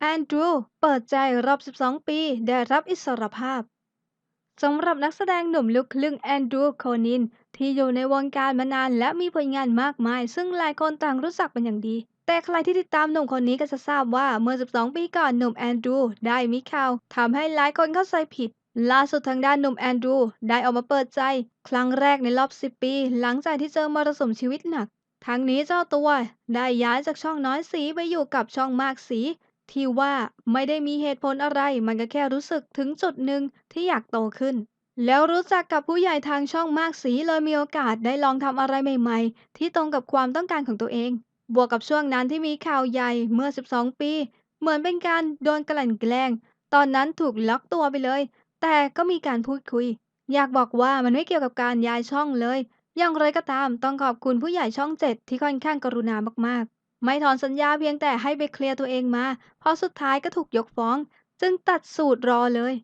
แอนดรู เปิดใจรอบ 12 ปี ได้รับอิสรภาพ สำหรับนักแสดงหนุ่มลูกครึ่งแอนดรู โคนิน ที่อยู่ในวงการมานานและมีผลงานมากมาย ซึ่งหลายคนต่างรู้จักเป็นอย่างดี แต่ใครที่ติดตามหนุ่มคนนี้ก็จะทราบว่าเมื่อ 12 ปีก่อนหนุ่มแอนดรู ได้มีข่าวทำให้หลายคนเข้าใจผิดล่าสุดทางด้านหนุ่มแอนดรูได้ออกมาเปิดใจ ครั้งแรกในรอบ 10 ปี หลังจากที่เจอมรสุมชีวิตหนัก ทั้งนี้เจ้าตัว ได้ย้ายจากช่องน้อยสีไปอยู่กับช่องมากสี ที่ว่าไม่ได้มีเหตุผลอะไร มันก็แค่รู้สึกถึงจุดหนึ่งที่อยากโตขึ้น แล้วรู้จักกับผู้ใหญ่ทางช่องมากสีเลยมีโอกาสได้ลองทำอะไรใหม่ๆ ที่ตรงกับความต้องการของตัวเอง บวกกับช่วงนั้นที่มีข่าวใหญ่เมื่อ 12 ปี เหมือนเป็นการโดนกลั่นแกล้ง ตอนนั้นถูกล็อกตัวไปเลย แต่ก็มีการพูดคุย อยากบอกว่ามันไม่เกี่ยวกับการย้ายช่องเลย อย่างไรก็ตามต้องขอบคุณผู้ใหญ่ช่องเจ็ดที่ค่อนข้างกรุณามากๆ ไม่ถอนสัญญาเพียงแต่ให้ไปเคลียร์ตัวเองมา เพราะสุดท้ายก็ถูกยกฟ้อง จึงตัดสูตรรอเลย